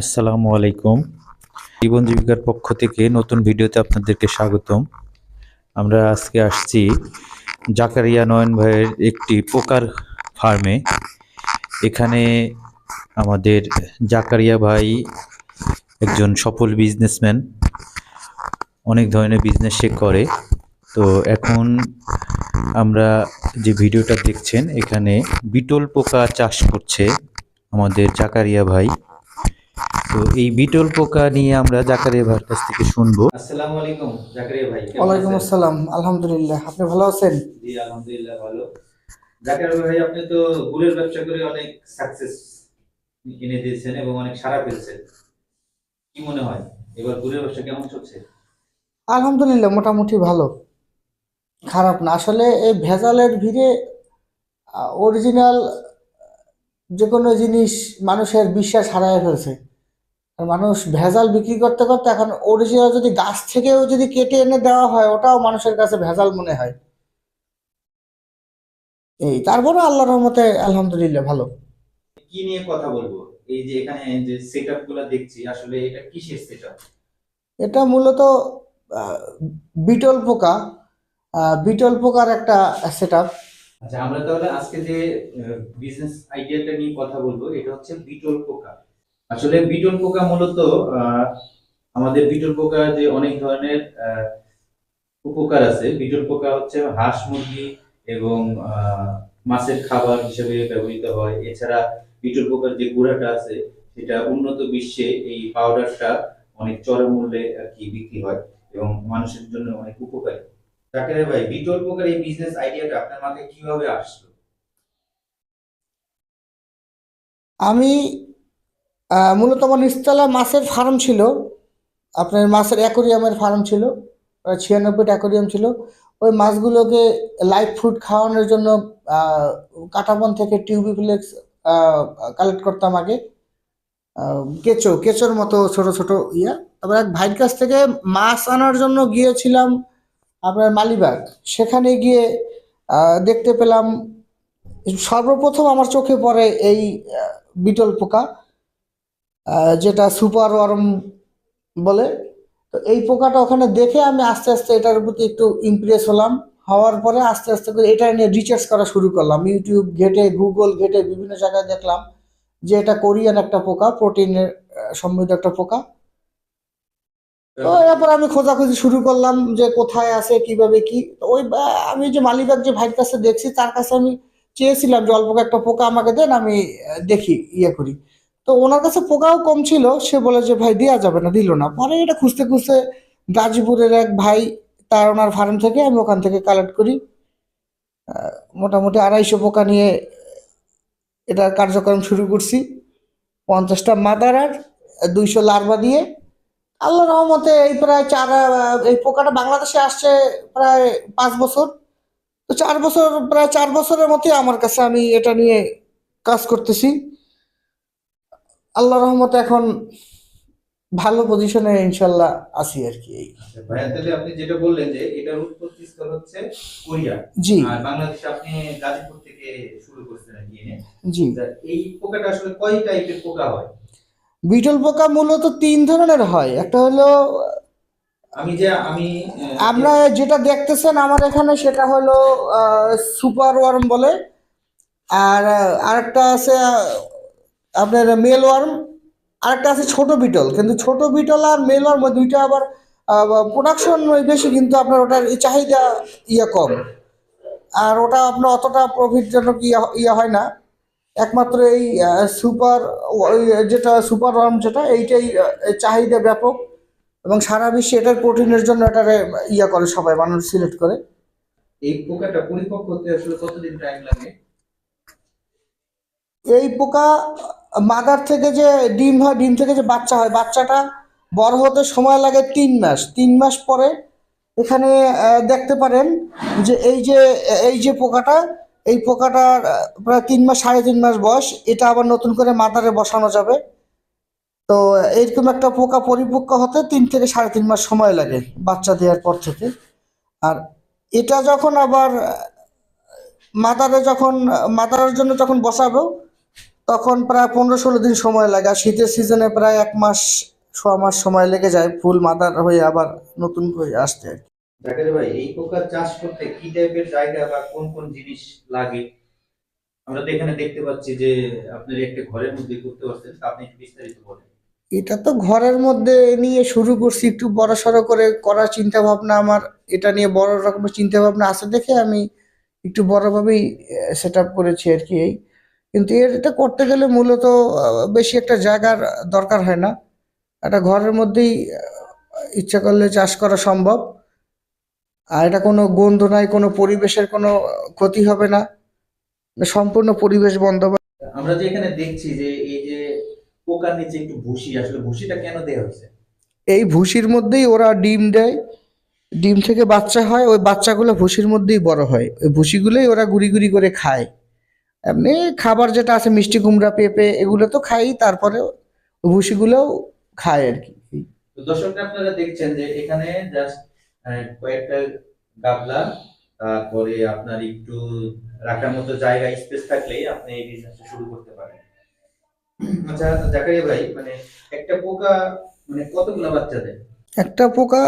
আসসালামু আলাইকুম। জীবন জীবিকার পক্ষ থেকে নতুন ভিডিওতে আপনাদেরকে স্বাগতম। আমরা আজকে আসছি জাকারিয়া নয়ন ভাইয়ের একটি পোকার ফার্মে। এখানে আমাদের জাকারিয়া ভাই একজন সফল বিজনেসম্যান অনেক ধরনের বিজনেস সে করে। তো এখন আমরা যে ভিডিওটা দেখছেন, এখানে বিটল পোকা চাষ করছে আমাদের জাকারিয়া ভাই। তো এই বিটল পোকা নিয়ে আমরা জাকারিয়া ভাইয়ের কাছ থেকে শুনব। আসসালামু আলাইকুম জাকারিয়া ভাই ওয়ালাইকুম আসসালাম আলহামদুলিল্লাহ। আপনি ভালো আছেন? জি আলহামদুলিল্লাহ ভালো। জাকারিয়া ভাই আপনি তো গুড়ের ব্যবসা করে অনেক সাকসেস কিনে দিয়েছেন এবং অনেক সারা পেয়েছেন। কি মনে হয় এবার গুড়ের ব্যবসা কেমন চলছে? আলহামদুলিল্লাহ মোটামুটি ভালো। খারাপ না। আসলে এই ভেজালের ভিড়ে অরিজিনাল যে কোনো জিনিস মানুষের বিশ্বাস হারায় ফেলছে। মানুষ ভেজাল বিক্রি করতে করতে এখন অরিজিনাল যদি গাছ থেকেও যদি কেটে এনে দেওয়া হয় ওটাও মানুষের কাছে ভেজাল মনে হয়। এই তারপরে আল্লাহর রহমতে আলহামদুলিল্লাহ ভালো। কি নিয়ে কথা বলব? এই যে এখানে যে সেটআপগুলো দেখছি আসলে এটা কিসের সেটআপ এটা মূলত বিটল পোকা বিটল পোকার একটা সেট আচ্ছা আমরা তাহলে আজকে যে বিজনেস আইডিয়াটা নিয়ে কথা বলব এটা হচ্ছে বিটল পোকা। আসলে বিটল পোকা মূলত আমাদের বিটল পোকা যে অনেক ধরনের উপকার আছে। বিটল পোকা হচ্ছে হাঁস মুরগি এবং মাছের খাবার হিসেবে ব্যবহৃত হয়। এছাড়া বিটল পোকার যে গুঁড়াটা আছে, সেটা উন্নত বিশ্বে এই পাউডারটা অনেক চড়া মূল্যে আর কি বিক্রি হয় এবং মানুষের জন্য অনেক উপকারী। জাকের ভাই, বিটল পোকার এই বিজনেস আইডিয়াটা আপনার মাথায় কীভাবে আসলো? আমি মূলত আমার নিচতলা মাছের ফার্ম ছিল। আপনার মাছের অ্যাকোরিয়ামের ফার্ম ছিল। ছিয়ানব্বইটা অ্যাকোরিয়াম ছিল। ওই মাছগুলোকে লাইভ ফুড খাওয়ানোর জন্য কাটাবন থেকে টিউবিফ্লেক্স কালেক্ট করতাম আগে। কেঁচো, কেঁচোর মতো ছোট ছোট ইয়া। তারপর এক ভাইয়ের কাছ থেকে মাছ আনার জন্য গিয়েছিলাম আপনার মালিবাগ। সেখানে গিয়ে দেখতে পেলাম, সর্বপ্রথম আমার চোখে পড়ে এই বিটল পোকা। যেটা সুপার ওয়ার্ম বলে। তো এই পোকাটা ওখানে দেখে আমি আস্তে আস্তে এটার প্রতি একটু ইমপ্রেস হলাম। হওয়ার পরে আস্তে আস্তে করে এটা নিয়ে রিসার্চ করা শুরু করলাম। ইউটিউব ঘেটে গুগল ঘেটে বিভিন্ন জায়গায় দেখলাম যে এটা কোরিয়ান একটা পোকা, প্রোটিনের সমৃদ্ধ একটা পোকা। তো এরপর আমি খোঁজাখুঁজি শুরু করলাম যে কোথায় আছে, কীভাবে কি। ওই আমি যে মালিবাগ যে ভাইয়ের কাছে দেখছি, তার কাছে আমি চেয়েছিলাম যে অল্প একটা পোকা আমাকে দেন, আমি দেখি ইয়ে করি। তো ওনার কাছে পোকাও কম ছিল। সে বলে যে, ভাই দেওয়া যাবে না, দিল না। পরে এটা খুঁজতে খুঁজতে গাজীপুরের এক ভাই, তার ওনার ফার্ম থেকে আমি ওখান থেকে কালেক্ট করি। মোটামুটি আড়াইশো পোকা নিয়ে এটার কার্যক্রম শুরু করছি। পঞ্চাশটা মাদার আর দুইশো লার্ভা দিয়ে। আল্লাহ রহমতে এই প্রায় চার এই পোকাটা বাংলাদেশে আসছে প্রায় পাঁচ বছর। তো চার বছর, প্রায় চার বছরের মতোই আমার কাছে আমি এটা নিয়ে কাজ করতেছি। আল্লাহ রহমতে এখন ভালো পজিশনে ইনশাল্লাহ আছি আর কি। এই আচ্ছা, ভাইয়া তাহলে আপনি যেটা বললেন যে এটার উৎপত্তি স্থল হচ্ছে কোরিয়া। জি। আর বাংলাদেশে আপনি গাজীপুর থেকে শুরু করছেন আর জি। এই পোকাটা আসলে কয় টাইপের পোকা হয়? বিটল পোকা মূলত তিন ধরনের হয়। একটা হলো আমি যে আমি আমরা যেটা দেখতেছেন আমার এখানে সেটা হলো সুপার ওয়ার্ম বলে। আর আরেকটা আছে আপনার মেল ওয়ার্ম আরেকটা আছে ছোট বিটল কিন্তু ছোট বিটল আর মেল ওয়ার্ম দুইটা আবার প্রোডাকশন বেশি কিন্তু আপনার ওটার চাহিদা ইয়ে কম। আর ওটা আপনার অতটা প্রফিটজনক ইয়ে ইয়ে হয় না। একমাত্র এই সুপার যেটা সুপার ওয়ার্ম যেটা এইটাই চাহিদা ব্যাপক। এবং সারা বিশ্বে এটার প্রোটিনের জন্য এটারে ইয়ে করে সবাই মানুষ সিলেক্ট করে। এই পোকাটা পরিপক্ক হতে আসলে কতদিন টাইম লাগে? এই পোকা মাদার থেকে যে ডিম হয়, ডিম থেকে যে বাচ্চা হয়, বাচ্চাটা বড় হতে সময় লাগে তিন মাস। তিন মাস পরে এখানে দেখতে পারেন যে এই যে এই যে পোকাটা, এই পোকাটার প্রায় তিন মাস, সাড়ে তিন মাস বয়স। এটা আবার নতুন করে মাদারে বসানো যাবে। তো এইরকম একটা পোকা পরিপক্ক হতে তিন থেকে সাড়ে তিন মাস সময় লাগে বাচ্চা দেওয়ার পর থেকে। আর এটা যখন আবার মাদারে যখন, মাদারের জন্য যখন বসাবো তখন প্রায় পনেরো ষোলো দিন সময় লাগে আর শীতের সিজনে প্রায় এক মাস ছ মাস সময় লেগে যায় ফুল মাদার হয়ে আবার নতুন করে আসতে আর কি। ভাই এই চাষ করতে কি টাইপের জায়গা বা কোন কোন জিনিস লাগে? আমরা তো এখানে দেখতে পাচ্ছি যে আপনার একটা ঘরের মধ্যে করতে পারছেন আপনি একটু বিস্তারিত বলেন। এটা তো ঘরের মধ্যে নিয়ে শুরু করছি একটু বড় সড়ো করে করার চিন্তা ভাবনা আমার এটা নিয়ে বড় রকমের চিন্তা ভাবনা আছে দেখে আমি একটু বড়ভাবেই সেট আপ করেছি আর কি এই। কিন্তু এর এটা করতে গেলে মূলত বেশি একটা জায়গার দরকার হয় না। একটা ঘরের মধ্যেই ইচ্ছা করলে চাষ করা সম্ভব। আর এটা কোনো গন্ধ নাই কোনো পরিবেশের কোনো ক্ষতি হবে না। সম্পূর্ণ পরিবেশ বন্ধ আমরা যে এখানে দেখছি যে এই যে পোকার নিচে একটু ভুসি আসলে ভুসিটা কেন দেওয়া হয়েছে? এই ভুসির মধ্যেই ওরা ডিম দেয়। ডিম থেকে বাচ্চা হয় ওই বাচ্চাগুলো ভুসির মধ্যেই বড় হয়। ওই ভুসিগুলোই ওরা গুড়ি গুড়ি করে খায়। এমনি খাবার যেটা আছে মিষ্টি কুমড়া পেঁপে এগুলো তো খাই তারপরে ভুসিগুলোও খায় আর কি। তো দর্শকরা আপনারা দেখছেন যে এখানে জাস্ট কয়েকটা গাবলা তারপরে আপনার একটু রাখার মতো জায়গা স্পেস থাকলেই আপনি এই বিজনেসটা শুরু করতে পারেন। আচ্ছা জাকারিয়া ভাই মানে একটা পোকা মানে কতগুলো বাচ্চা দেয়? একটা পোকা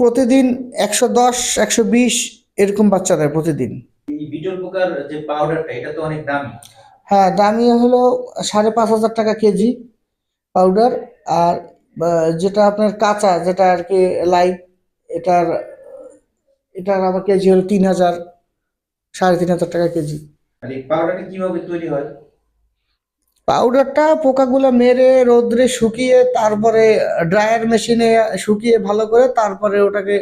প্রতিদিন একশো দশ একশো বিশ এরকম বাচ্চা দেয় প্রতিদিন। বিটল পোকার যে পাউডারটা এটা তো অনেক দামি। হ্যাঁ দামি হলো সাড়ে পাঁচ হাজার টাকা কেজি পাউডার আর যেটা আপনার কাঁচা যেটা আর কি লাইভ এটার এটার আমার কেজি হলো তিন হাজার সাড়ে তিন হাজার টাকা কেজি। আর এই পাউডারটা কীভাবে তৈরি হয়? পাউডারটা পোকাগুলো মেরে রোদ্রে শুকিয়ে তারপরে ড্রায়ার মেশিনে শুকিয়ে ভালো করে তারপরে ওটাকে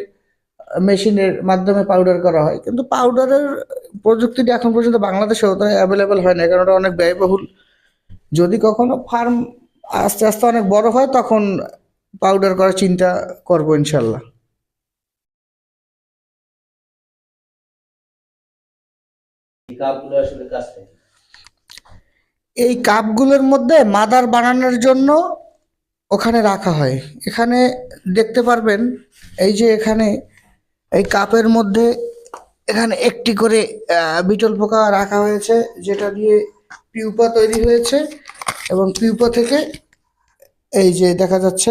মেশিনের মাধ্যমে পাউডার করা হয়। কিন্তু পাউডারের প্রযুক্তিটা এখন পর্যন্ত বাংলাদেশে তো অ্যাভেলেবেল হয় না কারণ ওটা অনেক ব্যয়বহুল। যদি কখনো ফার্ম আস্তে আস্তে অনেক বড় হয় তখন পাউডার করার চিন্তা করব ইনশাল্লাহ এই কাপগুলোর মধ্যে মাদার বানানোর জন্য ওখানে রাখা হয়। এখানে দেখতে পারবেন এই যে এখানে এই কাপের মধ্যে এখানে একটি করে বিটল পোকা রাখা হয়েছে, যেটা দিয়ে পিউপা তৈরি হয়েছে এবং পিউপা থেকে এই যে দেখা যাচ্ছে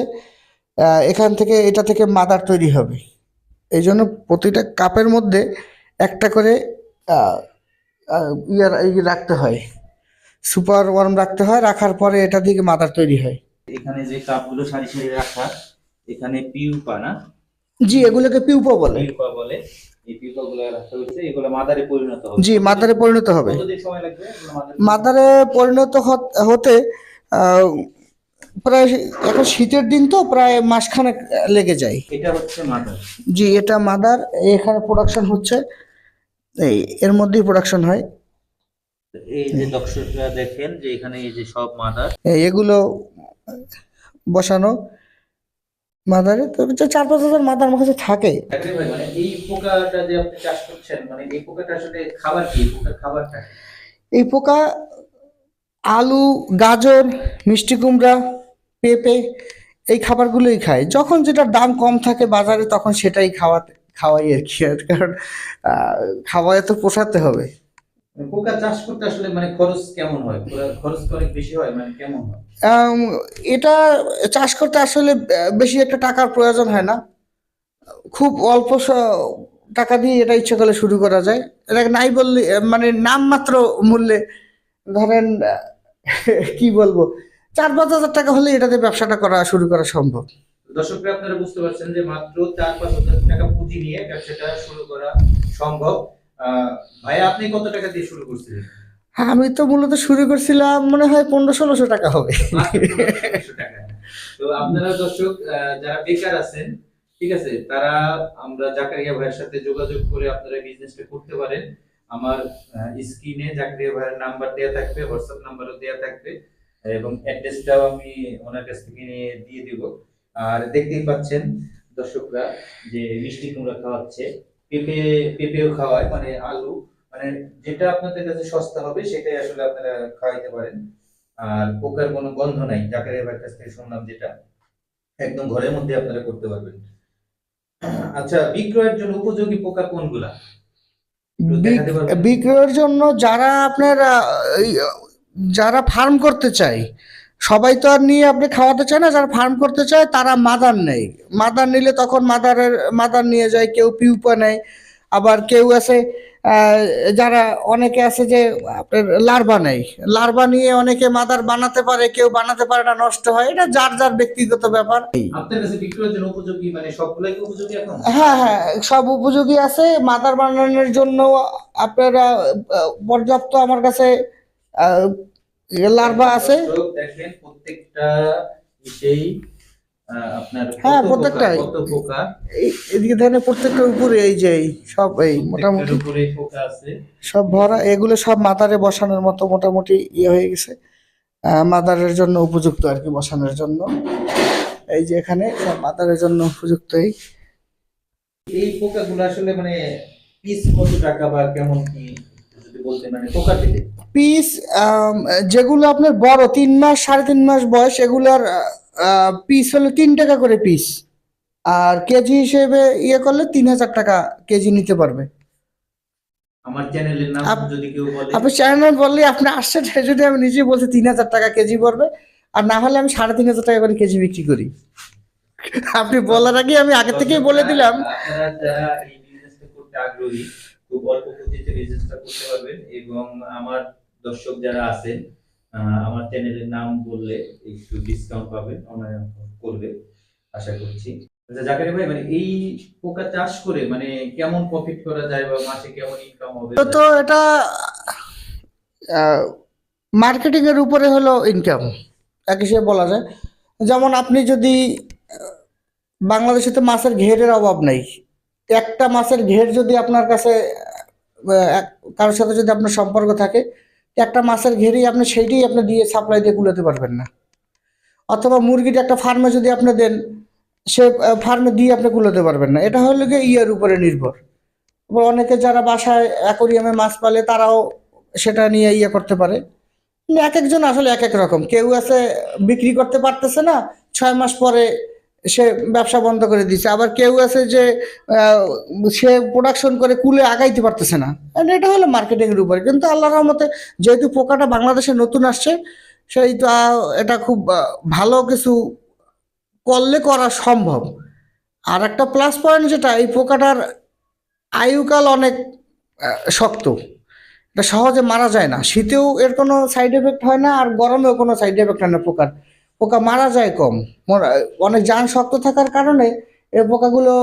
এখান থেকে এটা থেকে মাদার তৈরি হবে। এই জন্য প্রতিটা কাপের মধ্যে একটা করে ইয়ার রাখতে হয়। সুপার ওয়ার্ম রাখতে হয়, রাখার পরে এটা থেকে মাদার তৈরি হয়। এখানে যে কাপগুলো সারি সারি রাখা, এখানে পিউপা না? জি এগুলোকে পিউপা বলে। পিউপা বলে। এই এগুলো মাদারে পরিণত হবে। জি মাদারে পরিণত হবে। সময় লাগবে? মাদারে পরিণত হত- প্রায় এখন শীতের দিন তো প্রায় মাসখানেক লেগে যায়। এটা হচ্ছে মাদার। জি এটা মাদার। এখানে প্রোডাকশন হচ্ছে। এই এর মধ্যেই প্রোডাকশন হয়। এই যে দর্শকরা দেখেন যে এখানে এই যে সব মাদার। এগুলো বসানো। মাদারে তো চার পাঁচ হাজার মাদার কাছে থাকে। মানে এই পোকাটা যে আপনি চাষ করছেন মানে এই পোকাটা আসলে খাবার কি? এই পোকার খাবারটা এই পোকা আলু গাজর মিষ্টি কুমড়া পেঁপে এই খাবারগুলোই খায়। যখন যেটার দাম কম থাকে বাজারে তখন সেটাই খাওয়াতে খাওয়াই আর কি আর কারণ খাওয়ায় তো পোষাতে হবে। মানে পোকা চাষ করতে আসলে মানে খরচ কেমন হয়? খরচ অনেক বেশি হয় মানে কেমন হয়? এটা চাষ করতে আসলে বেশি একটা টাকার প্রয়োজন হয় না। খুব অল্প টাকা দিয়ে এটা ইচ্ছে করলে শুরু করা যায়। এটা নাই বললে মানে নামমাত্র মূল্যে ধরেন কি বলব? চার পাঁচ হাজার টাকা হলে এটাতে ব্যবসাটা করা শুরু করা সম্ভব। দর্শকরা আপনারা বুঝতে পারছেন যে মাত্র চার পাঁচ হাজার টাকা পুঁজি নিয়ে ব্যবসাটা শুরু করা সম্ভব। ভাই আপনি কত টাকা দিয়ে শুরু করছিলেন? হ্যাঁ আমি তো মূলত শুরু করছিলাম মনে হয় পনেরো ষোলোশো টাকা হবে। মাত্র 1500 টাকা। তো আপনারা দর্শক যারা বেকার আছেন ঠিক আছে তারা আমরা জাকারিয়া ভাইয়ের সাথে যোগাযোগ করে আপনারা বিজনেসটা করতে পারেন। আমার স্ক্রিনে জাকারিয়া ভাইয়ের নাম্বার দেওয়া থাকবে হোয়াটসঅ্যাপ নাম্বারও দেওয়া থাকবে এবং অ্যাড্রেসটাও আমি ওনার কাছ থেকে নিয়ে দিয়ে দিব। আর দেখতেই পাচ্ছেন দর্শকরা যে মিষ্টি কুমড়া খাওয়াচ্ছে। পেঁপে পেঁপেও খাওয়ায় মানে আলু মানে যেটা আপনাদের কাছে সস্তা হবে সেটাই আসলে আপনারা খাওয়াইতে পারেন। আর পোকার কোনো গন্ধ নাই জাকারিয়া ভাইয়ের কাছ থেকে শুনলাম যেটা একদম ঘরের মধ্যে আপনারা করতে পারবেন। আচ্ছা বিক্রয়ের জন্য উপযোগী পোকা কোনগুলা? বিক্রয়ের জন্য যারা আপনার যারা ফার্ম করতে চায় সবাই তো আর নিয়ে আপনি খাওয়াতে চায় না যারা ফার্ম করতে চায় তারা মাদার নেই মাদার নিলে তখন মাদারের মাদার নিয়ে যায় কেউ পিউপা নেয় আবার কেউ আছে যারা অনেকে আছে যে আপনার লার্ভা নেই লার্ভা নিয়ে অনেকে মাদার বানাতে পারে কেউ বানাতে পারে না নষ্ট হয়। এটা যার যার ব্যক্তিগত ব্যাপার। মানে হ্যাঁ হ্যাঁ সব উপযোগী আছে। মাদার বানানোর জন্য আপনারা পর্যাপ্ত আমার কাছে লার্ভা আছে। দেখেন প্রত্যেকটা সেই হ্যাঁ, প্রত্যেকটাই। এদিকে ধরেন উপরে এই যে সব এই মোটামুটি সব ভরা এগুলো সব মাদারে বসানোর মতো মোটামুটি ইয়ে হয়ে গেছে। মাদারের জন্য উপযুক্ত আর কি বসানোর জন্য। এই যে এখানে সব মাদারের জন্য উপযুক্ত এই। এই পোকাগুলো আসলে মানে পিস কত টাকা বা কেমন কি যদি বলতে মানে পোকা পেতে পিস যেগুলো আপনার বড় তিন মাস সাড়ে তিন মাস বয়স এগুলার পিস হলো তিন টাকা করে পিস আর কেজি হিসেবে ইয়ে করলে তিন হাজার টাকা কেজি নিতে পারবে। আমার চ্যানেলের নাম যদি কেউ বলে আপনি চ্যানেল বললে আপনি আসছে যদি আমি নিজে বলছি তিন হাজার টাকা কেজি পড়বে আর না হলে আমি সাড়ে তিন হাজার টাকা করে কেজি বিক্রি করি। আপনি বলার আগে আমি আগে থেকেই বলে দিলাম। খুব অল্প পুঁজিতে বিজনেসটা করতে পারবেন এবং আমার দর্শক যারা আছেন আমার চ্যানেলের নাম বললে একটু ডিসকাউন্ট পাবেন অনলাইন করবে, আশা করছি। আচ্ছা জাকারি ভাই মানে এই পোকা চাষ করে মানে কেমন প্রফিট করা যায় বা মাসে কেমন ইনকাম হবে? তো এটা মার্কেটিং এর উপরে হলো ইনকাম এক হিসেবে বলা যায়। যেমন আপনি যদি বাংলাদেশে তো মাছের ঘেরের অভাব নেই। একটা মাছের ঘের যদি আপনার কাছে কারোর সাথে যদি আপনার সম্পর্ক থাকে একটা মাছের ঘেরেই আপনি সেইটাই আপনি দিয়ে সাপ্লাই দিয়ে কুলাতে পারবেন না। অথবা মুরগির একটা ফার্মে যদি আপনি দেন, সে ফার্মে দিয়ে আপনি কুলাতে পারবেন না। এটা হলো গিয়ে ইয়ের উপরে নির্ভর। অনেকে যারা বাসায় অ্যাকোরিয়ামে মাছ পালে, তারাও সেটা নিয়ে ইয়ে করতে পারে। এক একজন আসলে এক এক রকম। কেউ আছে, বিক্রি করতে পারতেছে না, ছয় মাস পরে সে ব্যবসা বন্ধ করে দিচ্ছে আবার কেউ আছে যে সে প্রোডাকশন করে কুলে আগাইতে পারতেছে না। এটা হলো মার্কেটিং এর উপরে। কিন্তু আল্লাহর রহমতে যেহেতু পোকাটা বাংলাদেশে নতুন আসছে, সেই তো এটা খুব ভালো কিছু করলে করা সম্ভব। আর একটা প্লাস পয়েন্ট যেটা, এই পোকাটার আয়ুকাল অনেক শক্ত। এটা সহজে মারা যায় না। শীতেও এর কোনো সাইড এফেক্ট হয় না, আর গরমেও কোনো সাইড এফেক্ট হয় না পোকার। পোকা মারা যায় কম। মরা- অনেক যান শক্ত থাকার কারণে এই পোকাগুলো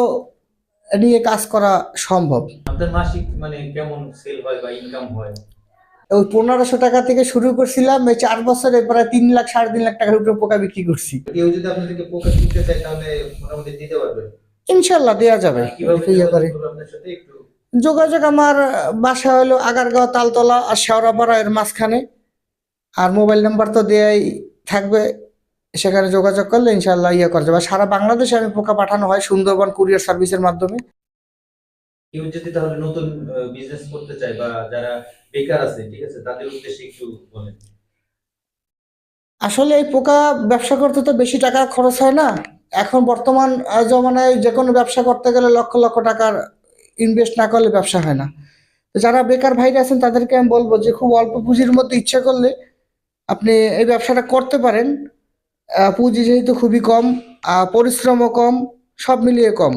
নিয়ে কাজ করা সম্ভব। আপনার মাসিক মানে কেমন সেল হয় বা ইনকাম হয়? ওই পনেরোশো টাকা থেকে শুরু করছিলাম এই চার বছরে প্রায় তিন লাখ সাড়ে তিন লাখ টাকার উপরে পোকা বিক্রি করছি। কেউ যদি আপনার পোকা কিনতে চায় তাহলে মোটামুটি দিতে পারবেন ইনশাল্লাহ দেওয়া যাবে। যোগাযোগ আমার বাসা হলো আগারগাঁও তালতলা আর শেওড়াপাড়া এর মাঝখানে। আর মোবাইল নাম্বার তো দেয়াই থাকবে। সেখানে যোগাযোগ করলে ইনশাল্লাহ ইয়ে করা যাবে। সারা বাংলাদেশে আমি পোকা পাঠানো হয় সুন্দরবন কুরিয়ার সার্ভিসের মাধ্যমে। কেউ যদি তাহলে নতুন বিজনেস করতে চায় বা যারা বেকার আছে ঠিক আছে তাদের উদ্দেশ্যে একটু বলেন। আসলে এই পোকা ব্যবসা করতে তো বেশি টাকা খরচ হয় না। এখন বর্তমান জমানায় যে কোনো ব্যবসা করতে গেলে লক্ষ লক্ষ টাকার ইনভেস্ট না করলে ব্যবসা হয় না। তো যারা বেকার ভাইরা আছেন তাদেরকে আমি বলব যে খুব অল্প পুঁজির মধ্যে ইচ্ছা করলে আপনি এই ব্যবসাটা করতে পারেন। পুঁজি যেহেতু খুবই কম পরিশ্রমও কম, সব মিলিয়ে কম।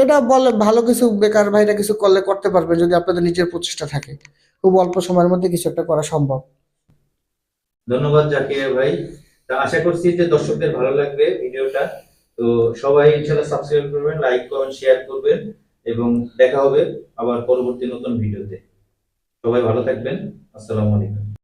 এটা বলে ভালো কিছু বেকার ভাইরা কিছু করলে করতে পারবেন যদি আপনাদের নিজের প্রচেষ্টা থাকে। খুব অল্প সময়ের মধ্যে কিছু একটা করা সম্ভব। ধন্যবাদ জাকির ভাই। তা আশা করছি যে দর্শকদের ভালো লাগবে ভিডিওটা। তো সবাই ইনশাআল্লাহ সাবস্ক্রাইব করবেন লাইক করবেন শেয়ার করবেন এবং দেখা হবে আবার পরবর্তী নতুন ভিডিওতে। সবাই ভালো থাকবেন। আসসালামু আলাইকুম।